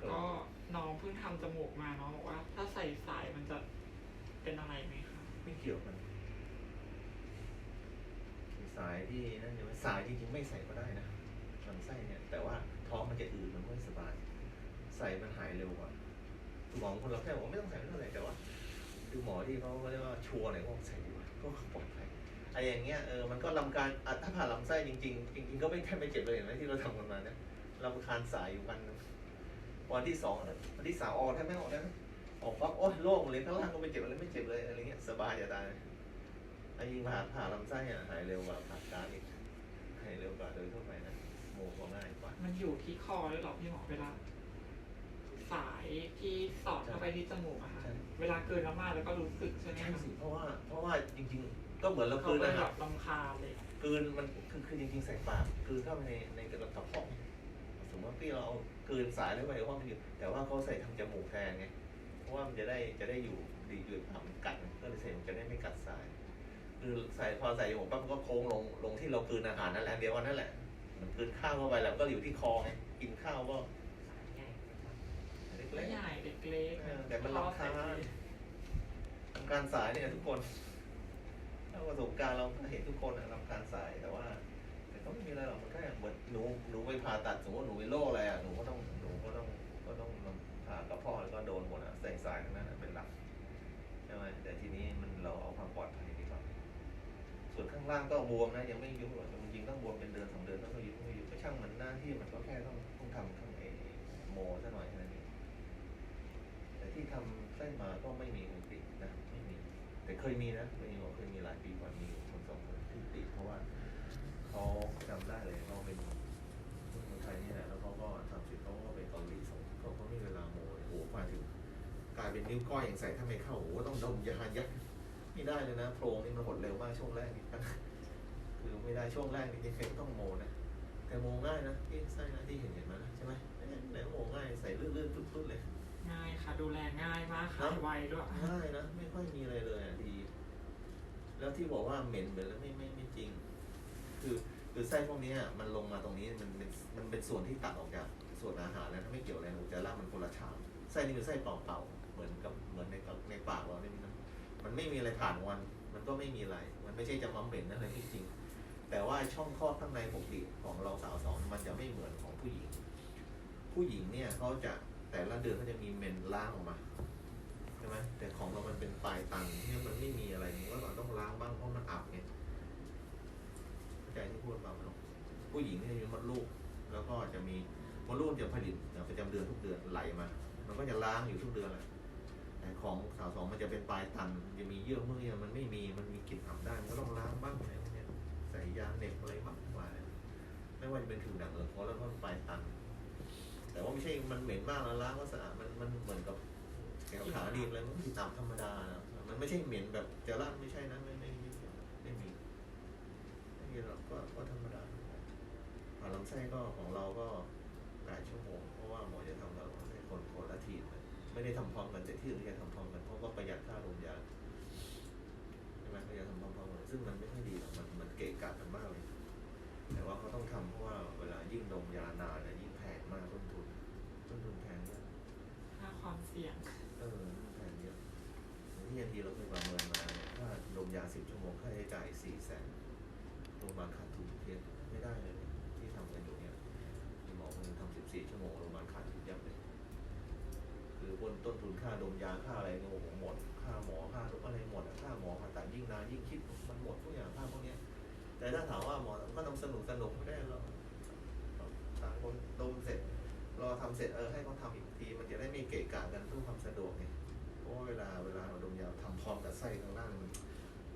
แล้วก็น้องเพิ่งทำจมูกมาน้องบอกว่า ถ้าใส่สายมันจะเป็นอะไรไหมคะ ไม่เกี่ยวกันสายที่นั่นเนี่ยสายจริงๆไม่ใส่ก็ได้นะลำไส้เนี่ย แต่ว่าท้องมันจะอืดมันไม่สบาย ใส่มันหายเร็วกว่าหมอคนเราแค่บอกว่าไม่ต้องใส่ไม่เท่าไหร่แต่ว่าดูหมอที่เขาเรียกว่าชัวร์เนี่ยก็ใส่ดีกว่าก็ปลอดภัยไอ้อย่างเงี้ยเออมันก็ลำการอะถ้าผ่าลำไส้จริง ๆ จริง ๆ ก็ไม่แทบไม่เจ็บเลยเห็นไหมที่เราทำกันมาเนี่ยลำคาญสายอยู่วันหนึง วันที่สองอะวันที่สามออกแทบไม่ออกแล้วนะออกปั๊บโอ๊ยโล่งเลยข้างล่างก็ไม่เจ็บอะไรไม่เจ็บเลยอะไรเงี้ยสบายจะตายไอ้ยิงผ่าผ่าลำไส้อะหายเร็วกว่าผ่ากรารอีกหายเร็วกว่าโดยทั่วไปนะโมก็ง่ายกว่ามันอยู่ที่คอด้วยเหรอพี่หมอเวลาสายที่สอดเข้าไปที่จมูกอะค่ะใช่เวลาเกินน้ำมากแล้วก็รู้สึกใช่ไหมใช่คะสิเพราะว่าเพราะว่าจริง ๆ ก็เหมือนเราเขาคืนเลยนะคแบรับบลำคาญเลยคืนมันคือคือจริงๆใส่ปากคือเข้าไปในในกระเพาะส มมติว่าพี่เราเอาคืนสายแล้วไปว่ามันอยู่แต่ว่าเขาใส่ทางจมูกแทนไงเพราะว่ามันจะได้จะได้อยู่ดีอยู่ทำกัดก็เลยใส่มันจะได้ไม่กัดสาย คือใส่พอใส่หัวปั๊บมันก็โค้งลงลงที่เราคืนอาหารนั่นแหละเดียวกันนั่นแหละมันคืนข้าวเข้าไปแล้วมันก็อยู่ที่คอไงกินข้าวก็เล็ไม่กใหญ่เล็กๆเออๆแต่มันรำคาญทำการสายเนี่ยทุกคนถ้าประสบการณ์เราก็เห็นทุกคนอะรำคาญสายแต่ว่าแต่ ก็ไม่มีอะไรหรอกมันก็อย่างเหมือนหนูหนูไปผ่าตัดสมมติหนูเป็นโรคอะไรอะหนูก็ต้องหนูก็ต้องก็ต้องผ่ากระเพาะแล้วก็โดนหมดอะใส่สายทั้งนั้นเป็นหลักใช่ไหมแต่ทีนี้มันเราเอาความปลอดภัยดีกว่าส่วนข้างล่างก็บวมนะยังไม่ยุบหรอกจริงๆต้องบวมเป็นเดือนสองเดือนต้องยุบไม่ยุบก็ช่างมันหน้าที่มันก็แค่ต้องต้องทำข้างในโมซะหน่อยแค่นั้นเองแต่ที่ทำไส้มาก็ไม่มีคนติดนะไม่มี แต่เคยมีนะเคยมีบอกเคยมีหลายปีก่อนมี นนิ้วก้อยอย่างใส่ถ้าไม่เข้าโอ้โหต้องดมยายัดไม่ได้เลยนะโพรงนี่มันหดเร็วมากช่วงแรกนี่คือไม่ได้ช่วงแรกนี่ยังไงก็ต้องโมนะแต่โมง่ายนะที่ไส้นะที่เห็นเห็นมานะใช่ไหมไหนก็โมง่ายใส่ลื่นๆตุ๊ดๆเลยง่ายค่ะดูแลง่ายมากค่ะเนอะไวด้วยง่ายนะไม่ค่อยมีอะไรเลยอะดีแล้วที่บอกว่าเหม็นเหม็นแล้วไม่ไม่ไม่จริง คือคือไส้พวกเนี้ยมันลงมาตรงนี้มันเป็นมันเป็นส่วนที่ตัดออกจากส่วนอาหารแล้วถ้าไม่เกี่ยวอะไรอุจจาระมันคนละชามไส้นี่เป็นไส้เปล่าๆเห มือนกับเหมือนในในปากเราเนี่ยมันมันไม่มีอะไรผ่านวัน มันก็ไม่มีอะไร มันไม่ใช่จะมาเหม็นอะไรที่จริง แต่ว่าช่องคลอดข้างในปกติของเราสาวสองมันจะไม่เหมือนของผู้หญิง ผู้หญิงเนี่ยเขาจะแต่ละเดือนเขาจะมีเมนล้างออกมาใช่ไหมแต่ของเรามันเป็นปลายตันเนี่ยมันไม่มีอะไรว่าเราต้องล้างบ้างเพราะมันอับไงเข้าใจที่พูดเปล่าผู้หญิงเนี่ยมีมดลูก แล้วก็จะมีมดลูกจะผลิตประจำเดือนทุกเดือนไหลมามันก็จะล้างอยู่ทุกเดือนแหละ ของสาวสองมันจะเป็นปลายตัน จะมีเยื่อเมื่อยมันไม่มีมันมีกลิ่นอับได้มันก็ต้องล้างบ้างอะไรพวกเนี้ยใส่ยาเหน็บอะไรบ้างมายไม่ว่าจะเป็นผิวหนังหรือเพราะแล้วก็ปลายตัน แต่ว่าไม่ใช่มันเหม็นมากแล้วล้างก็สะอาดมันมันเหมือนกับแกวขาดีอะไรมันก็ตามธรรมดานะมันไม่ใช่เหม็นแบบเจลาดไม่ใช่นะไม่ไม่ไม่ไม่ไม่มีไม่มีหรอกก็ก็ธรรมดาผ่าลำไส้ก็ของเราก็หลายชั่วโมงเพราะว่าหมอจะทำกับลำไส้คนคนละทีเลย ไม่ได้ทำพร้อมกันแต่ที่อื่นจะทำพร้อมกันเพราะว่าประหยัดค่าโรงยาใช่ไหมก็จะทำพร้อมๆกันซึ่งมันไม่ค่อยดีหรอกมันมันเกะกะกันมากเลย แต่ว่าเขาต้องทำเพราะว่าเวลายิ่งดมยานานเนี่ยยิ่งแพงมากต้นทุนต้นทุนแพงมาก ค่าความเสี่ยง เออแพงเยอะที่ยันทีเราเคยประเมินมาเนี่ยถ้าดมยาสิบชั่วโมงค่าใช้จ่ายสี่แสนโรงพยาบาลขาดทุนเทียบไม่ได้เลยเนี่ยที่ทำกันอยู่เนี่ยมีหมอคนหนึงทำสิบสี่ชั่วโมงโรงพยาบาลขาดทุนยับเลย คือบนต้นทุนค่าดมยาค่าอะไรเนี่ยโอ้โหหมด ค่าหมอค่าอะไรหมดอะค่าหมอผ่าตัดยิ่งนานยิ่งคิดมันหมดทุกอย่างค่าพวกเนี้ย แต่ถ้าถามว่าหมอก็ต้องสนุกสนุกไม่ได้หรอกต่างคนดมเสร็จรอทำเสร็จเออให้เขาทำอีกที มันจะได้ไม่เกะกะกันเพื่อความสะดวกไงเพราะว่าเวลาเวลาเราดมยาทำพร้อมกับไส้ข้างล่างมัน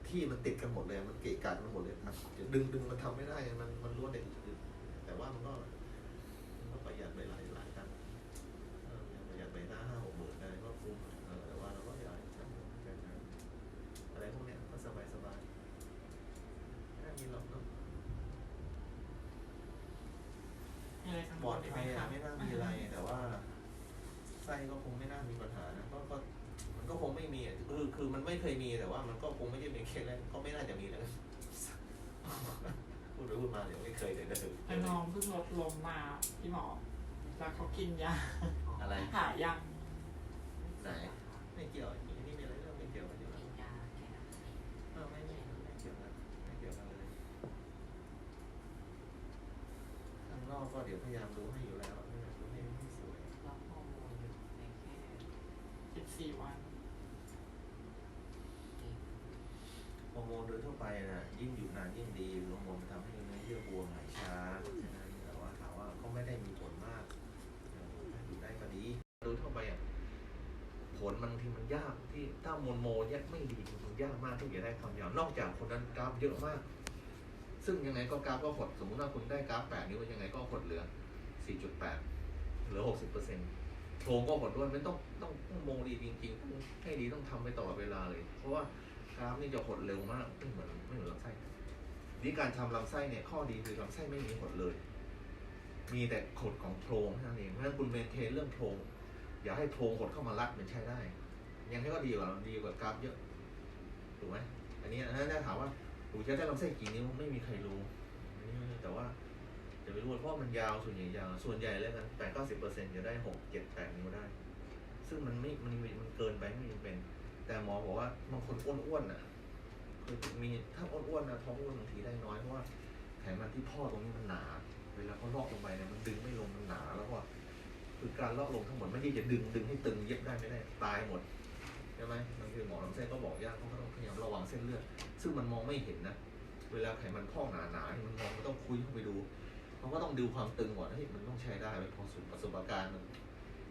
ที่มันติดกันหมดเลยมันเกะกะกันหมดเลยนะจะดึงดึงมันทำไม่ได้มันมันล้วนแต่อื่นแต่ว่ามันก็ ก็คุ้มเออแต่ว่าเราก็อยากทำแบบนั้นอะไรพวกเนี้ยก็สบายสบายๆไม่มีหรอกเนาะมีอะไรกังปวลอลดอีกไหภัมยคะอะไม่น่ามีอะไรแต่ว่าไส้ก็คงไม่น่ามีปัญหานะก็ก็มันก็คงไม่มีอะคือคือมันไม่เคยมีแต่ว่า มันก็คงไม่ใช่เป็นเคสแรกก็ไม่น่าจะมีแล้วพูดไปพูดมาเดี๋ยวไม่เคยเดี๋ยวจะถึงแต่น้องเพิ่งลดลงมาพี่หมอ แล้วเขากินยาอะไร หายัง ไหนไม่เกี่ยวอันนี้มีอะไรเรื่องไม่เกี่ยวกันอยู่แล้วกินยาแค่นั้นเออไม่ไม่ไม่เกี่ยวกันไม่เกี่ยวกันเลยข้างนอกก็เดี๋ยวพยายามดูให้อยู่แล้วพยายามดูให้ให้สวยแล้วฮอร์โมนอยู่ในแค่สิบสี่วันเองฮอร์โมนโดยทั่วไปนะยิ่งอยู่นานยิ่งดีฮอร์โมนมันทำให้เนื้อเยื่อบวมหายช้าฉะนั้นแต่ว่าถามว่าก็ไม่ได้มีผลมากอยู่ได้ก็ดีโดยทั่วไปอะ ผลบางทีมันยากที่ถ้าโมนโมยากไม่ดีมันยากมากที่จะได้ความยาวนอกจากคนนั้นกราฟเยอะมาก ซึ่งยังไงก็กราฟก็หดสมมติว่าคุณได้กราฟแปดนิ้วยังไงก็หดเหลือ4.8เหลือ60เปอร์เซ็นต์โทรก็หดด้วยไม่ต้องต้องต้องโมดีจริงๆต้องให้ดีต้องทำไปตลอดเวลาเลย เพราะว่ากราฟนี่จะหดเร็วมากไม่เหมือนไม่เหมือนลำไส้นี่การทำลำไส้เนี่ยข้อดีคือลำไส้ไม่มีหดเลย มีแต่ขดของโพรงเท่านั้นเองเพราะฉะนั้นคุณเมนเทนเรื่องโพรง อย่าให้โพรงหดเข้ามารัดมันใช้ได้ ยังให้ก็ดีกว่าดีกว่ากราฟเยอะถูกไหมอันนี้อันนั้นถามว่าหนูจะได้ลำไส้กี่นิ้วไม่มีใครรู้นี่แต่ว่าจะไปรู้เพราะมันยาวส่วนใหญ่ยาวส่วนใหญ่แล้วกันแปดเก้าสิบเปอร์เซ็นต์จะได้หกเจ็ดแปดนิ้วได้ ซึ่งมันไม่มันมันเกินไปไม่จำเป็น แต่หมอบอกว่าบางคนอ้วนๆน่ะคือมีถ้าอ้วนๆนะท้องอ้วนบางทีได้น้อยเพราะว่าไขมันที่พ่อตรงนี้มันหนา เวลาเขาลอกลงไปเนี่ยมันดึงไม่ลงมันหนาแล้วก็ คือการลอกลงทั้งหมดไม่ได้จะดึงดึงให้ตึงเย็บได้ไม่ได้ตายหมดใช่ไหมบางทีหมอลำไส้ก็บอกยากเขาก็ต้องพยายามระวังเส้นเลือดซึ่งมันมองไม่เห็นนะเวลาไขมันพอกหนาๆเนี่ยมันมองมันต้องคุยเข้าไปดูเขาก็ต้องดูความตึงก่อนเฮ้ยมันต้องใช้ได้ไหมพอสุดประสบการณ์มัน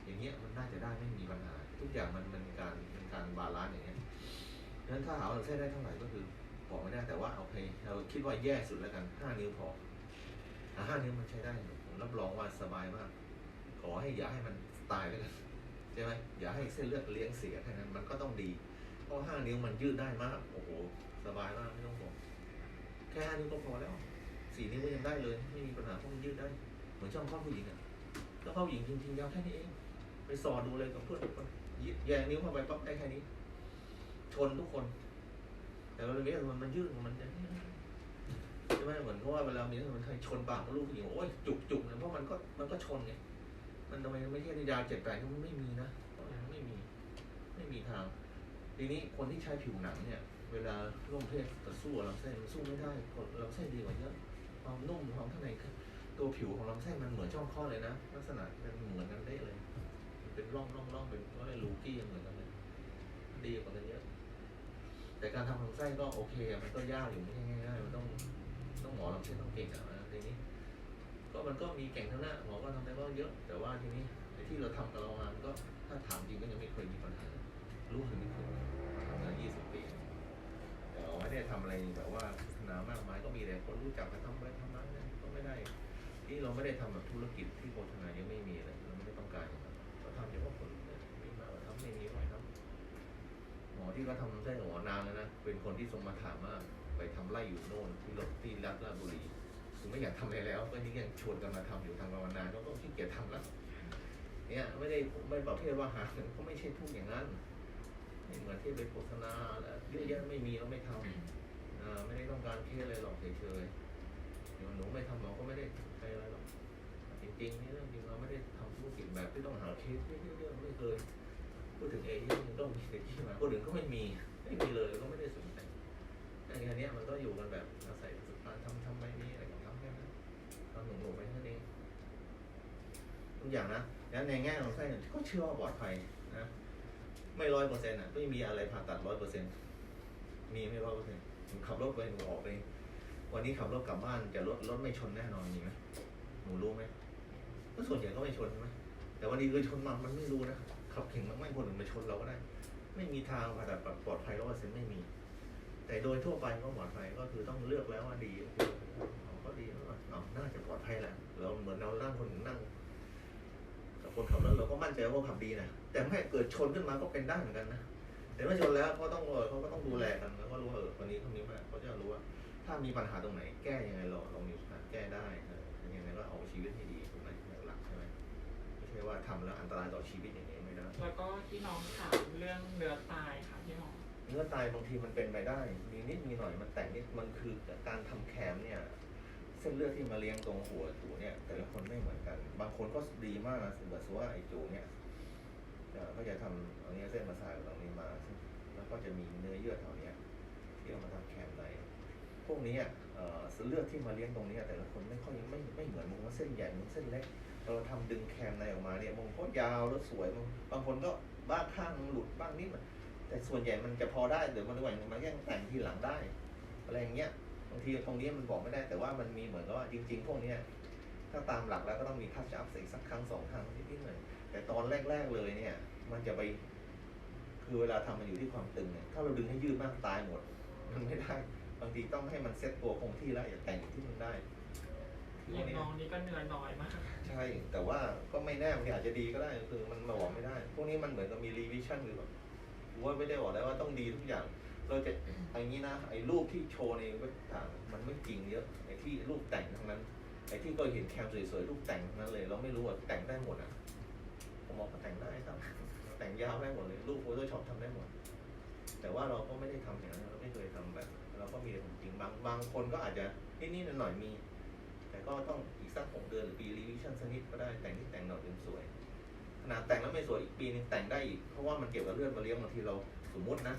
อย่างเงี้ยมันน่าจะได้ไม่มีปัญหา ทุกอย่างมันมันการเป็นการบาลานซ์อย่างเงี้ยดังนั้นถ้าหาว่าเราใช้ได้เท่าไหร่ก็คือบอกไม่ได้แต่ว่าโอเคเราคิดว่าแย่สุดแล้วกันห้านิ้วพอห้านิ้วมันใช้ได้ผมรับรองว่าสบายมาก ขอให้อย่าให้มันตายแล้วกันใช่ไหมอย่าให้เส้นเลือดเลี้ยงเสียแค่นั้นมันก็ต้องดี เพราะห้านิ้วมันยืดได้มากโอ้โหสบายมากไม่ต้องห่วงแค่ห้านิ้วก็พอแล้วสี่นิ้วก็ยังได้เลยไม่มีปัญหาเพราะมันยืดได้ เหมือนช่องคลอดผู้หญิงอะก็เข้าผู้หญิงจริงๆยาวแค่นี้เองไปสอนดูเลยกับเพื่อนทุกคนยแยงนิ้วเข้าไปปั๊บได้แค่นี้ ชนทุกคน แต่เวลาเนี้ยมันมันยืดมันจะใช่ไหมเหมือนเพราะว่าเวลามีมันเคยชนปากลูกผู้หญิงโอ้ยจุกจุกเนี่ยเพราะมันก็มันก็ชนไง มันทำไมไม่ใช่ยาเจ็ดแปดมันไม่มีนะไม่มี ไม่มีทาง ทีนี้คนที่ใช้ผิวหนังเนี่ย เวลาร่วมเพศจะสู้ลำไส้มันสู้ไม่ได้ลำไส้ดีกว่าเยอะความนุ่มความข้างในตัวผิวของลำไส้มันเหมือนช่องคลอดเลยนะลักษณะมันเหมือนกันได้เลย เป็นร่องร่องร่องเป็นก็เลยรูกี้เหมือนกันเลยดีกว่ากันเยอะแต่การทำลำไส้ก็โอเค มันก็ยากอยู่ไม่ใช่ง่ายๆมันต้องต้องหมอลำไส้ต้องเก่งอะนะทีนี้ ก็มันก็มีเก่งทั้งนั้นหมอก็ทำได้ก็เยอะ แต่ว่าทีนี้ไอ้ที่เราทำกับเรามามันก็ถ้าถามจริงก็ยังไม่เคยมีปัญหารู้สึกไม่เคยทำมายี่สิบปีแต่เราไม่ได้ทำอะไรแบบว่าพัฒนามากมายก็มีแต่คนรู้จักกันทำไปทำมาเนี่ยก็ไม่ได้ที่เราไม่ได้ทำแบบธุรกิจที่โฆษณายังไม่มีเลยเราไม่ได้ต้องการอย่างนั้นเราทำเฉพาะคนเนี่ยมีมาเราทำไม่มีก็ไม่ทำหมอที่เขาทำได้หมอนานแล้วนะเป็นคนที่ทรงมาถามว่าไปทำไร่อยู่โน่นที่รถที่รัฐราชบุรี คือไม่อยากทำอะไรแล้ว ก็นี่ยังชวนกันมาทำอยู่ทางภาวนาก็ขี้เกียจทำแล้วเนี่ยไม่ได้ไม่ประเภทว่าหาเงินก็ไม่ใช่ทุกอย่างนั้นไม่เหมือนที่ไปโฆษณาแล้วเยอะแยะไม่มีเราไม่ทำอ่าไม่ได้ต้องการเคสอะไรหรอกเฉยๆเดี๋ยวหนูไม่ทำเราก็ไม่ได้ใครอะไรหรอกจริงๆนี่เรื่องจริงเราไม่ได้ทำธุรกิจแบบที่ต้องหาเคสเยอะๆไม่เคยพูดถึงเอเย่นต้องมีแต่ที่มาคนอื่นก็ไม่มีไม่มีเลยก็ไม่ได้สนใจไอ้อันเนี้ยมันก็อยู่กันแบบอาศัยประสบการณ์ทำทำไปนี่อะไรก็ทำแค่นั้นทำหนุ่มๆไปแค่นั้ทุกอย่างนะแล้วในแง่ของไส้เนี่ยก็เชื่อว่าปลอดภัยนะไม่ร้อยเปอร์เซ็นต์อะไม่มีอะไรผ่าตัดร้อยเปอร์เซ็นต์มีไม่ร้อยเปอร์เซ็นต์หนูขับรถไปหนูออกไปวันนี้ขับรถกลับบ้านจะรถรถไม่ชนแน่นอนมีไหมหนูรู้ไหมก็ส่วนใหญ่ก็ไม่ชนใช่ไหมแต่วันนี้คือชนมามันไม่รู้นะขับเก่งมากไม่คนอื่นมาชนเราก็ได้ ไม่มีทางผ่าตัดปลอดภัยร้อยเปอร์เซ็นต์ไม่มี แต่โดยทั่วไปก็ปลอดภัยก็คือต้องเลือกแล้วว่าดีเอา ก็ดีแล้วเอาน่าจะปลอดภัยแหละเราเหมือนเรานั่งคนนึ่งนั่งกับคนขับรถเราก็มั่นใจว่าขับดีนะแต่ไม่เกิดชนขึ้นมาก็เป็นได้เหมือนกันนะแต่เมื่อชนแล้วเขาต้องเขาก็ต้องดูแลกันแล้วก็รู้ว่าเออคนนี้คนนี้มาเขาจะรู้ว่า ถ้ามีปัญหาตรงไหน แก้ยังไงเราเรามีโอกาสแก้ได้ออยังไงก็เอาชีวิตให้ดีถูกไหมหลักใช่ไหมไม่ใช่ว่าทำแล้วอันตรายต่อชีวิตอย่างนี้ไม่ได้แล้วก็ที่น้องถามเรื่องเนื้อตายค่ะพี่หมอเนื้อตายบางทีมันเป็นไปได้ มีนิดมีหน่อยมันแต่งนิดมันคือการทำแคมเนี่ย เส้นเลือดที่มาเลี้ยงตรงหัวจูเนี่ยแต่ละคนไม่เหมือนกัน บางคนก็ดีมากนะสมมติว่าไอ้จูเนี่ยก็จะทำตรงนี้เส้นประสาทตรงนี้มา แล้วก็จะมีเนื้อเยื่อแถวเนี้ยที่เอามาทำแคมในพวกนี้เอ่อเส้นเลือดที่มาเลี้ยงตรงนี้แต่ละคนไม่ค่อยไม่ไม่เหมือนมึงว่าเส้นใหญ่มึงเส้นเล็กเราทำดึงแคมในออกมาเนี่ยมึงก็ยาวแล้วสวยมึงบางคนก็บ้างข้างหลุดบ้างนิดแต่ส่วนใหญ่มันจะพอได้เดี๋ยวมันไหวมันแย่งแต่งทีหลังได้อะไรอย่างเงี้ย บางทีตรงนี้มันบอกไม่ได้แต่ว่ามันมีเหมือนกับว่าจริง ๆ พวกเนี้ยถ้าตามหลักแล้วก็ต้องมีทัชอัพอีกสักครั้งสองครั้งนิดๆหน่อยแต่ตอนแรก ๆเลยเนี่ย มันจะไป คือเวลาทำมันอยู่ที่ความตึงเนี่ยถ้าเราดึงให้ยืดมากตายหมด มันไม่ได้บางทีต้องให้มันเซ็ตตัวคงที่แล้วอย่าแต่งที่มันได้อย่างน้องนี่ก็เนื้อน้อยมาก ใช่ แต่ว่าก็ไม่แน่บางทีอาจจะดีก็ได้ คือมันมาบอกไม่ได้ พวกนี้มันเหมือนกับมีรีวิชั่นหรือแบบว่าไม่ได้บอกได้ว่าต้องดีทุกอย่าง เราจะไอ้นี้นะไอ้รูปที่โชว์ในเว็บต่างมันไม่จริงเยอะไอ้ที่รูปแต่งทั้งนั้นไอ้ที่ก็เห็นแคมสวยๆรูปแต่งทั้งนั้นเลย เราไม่รู้ว่าแต่งได้หมดอะผมบอกว่าแต่งได้ครับ แต่งยาวได้หมดเลยรูปโฟโต้ช็อปทำได้หมด แต่ว่าเราก็ไม่ได้ทำอย่างนั้นเราไม่เคยทำแบบ เราก็มีแต่ของจริงบางบางคนก็อาจจะนิดๆหน่อยมี แต่ก็ต้องอีกสักหกเดือนหรือปีรีวิชั่นสักนิดก็ได้แต่งที่แต่งหน่อยจนสวยขนาดแต่งแล้วไม่สวยอีกปีนึงแต่งได้อีกเพราะว่ามันเกี่ยวกับเลือดมาเลี้ยงบางทีเราสมมตินะ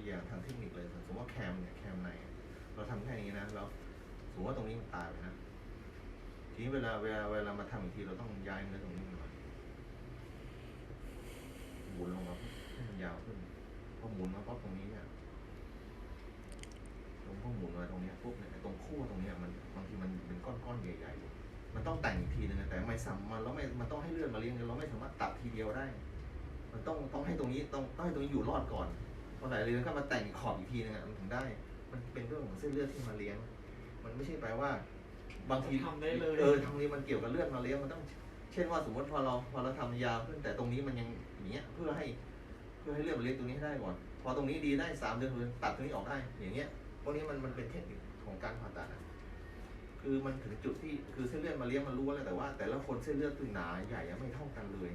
ตัวอย่างทางเทคนิคเลยสมมติว่าแคมเนี่ยแคมในเราทำแค่นี้นะเราสมมติว่าตรงนี้มันตายไปนะทีนี้เวลาเวลาเวลามาทำอีกทีเราต้องย้ายเนื้อตรงนี้มาหมุนลงมาให้มันยาวขึ้นพอหมุนมาปั๊บตรงนี้เนี่ยตรงพวกหมุนมาตรงเนี้ยปุ๊บเนี่ยตรงคู่ตรงเนี้ยมันบางทีมันเป็นก้อนๆใหญ่ๆอยู่มันต้องแต่งอีกทีนึงนะแต่ไม่ซ้ำมันแล้วไม่มันต้องให้เลือดมาเลี้ยงเราไม่สามารถตัดทีเดียวได้ มันต้องต้องให้ตรงนี้ต้องต้องให้ตรงนี้อยู่รอดก่อน พอไหนเลี้ยงก็มาแต่งขอบอีกทีนึงอะมันถึงได้ มันเป็นเรื่องของเส้นเลือดที่มาเลี้ยง มันไม่ใช่แปลว่า บางทีทำได้เลยเออทำนี้มันเกี่ยวกับเลือดมาเลี้ยงมันต้อง เช่นว่าสมมติพอเราพอเราทำยาวขึ้นแต่ตรงนี้มันยังอย่างเงี้ยเพื่อให้ เพื่อให้เลือดมาเลี้ยงตรงนี้ให้ได้ก่อนพอตรงนี้ดีได้สามเดือนเลยตัดตรงนี้ออกได้ อย่างเงี้ยพวกนี้มันมันเป็นเทคนิคของการผ่าตัดอะคือมันถึงจุดที่คือเส้นเลือดมาเลี้ยงมันรู้แล้วแต่ว่า แต่ละคนเส้นเลือดคือหนาใหญ่อะไม่เท่ากันเลย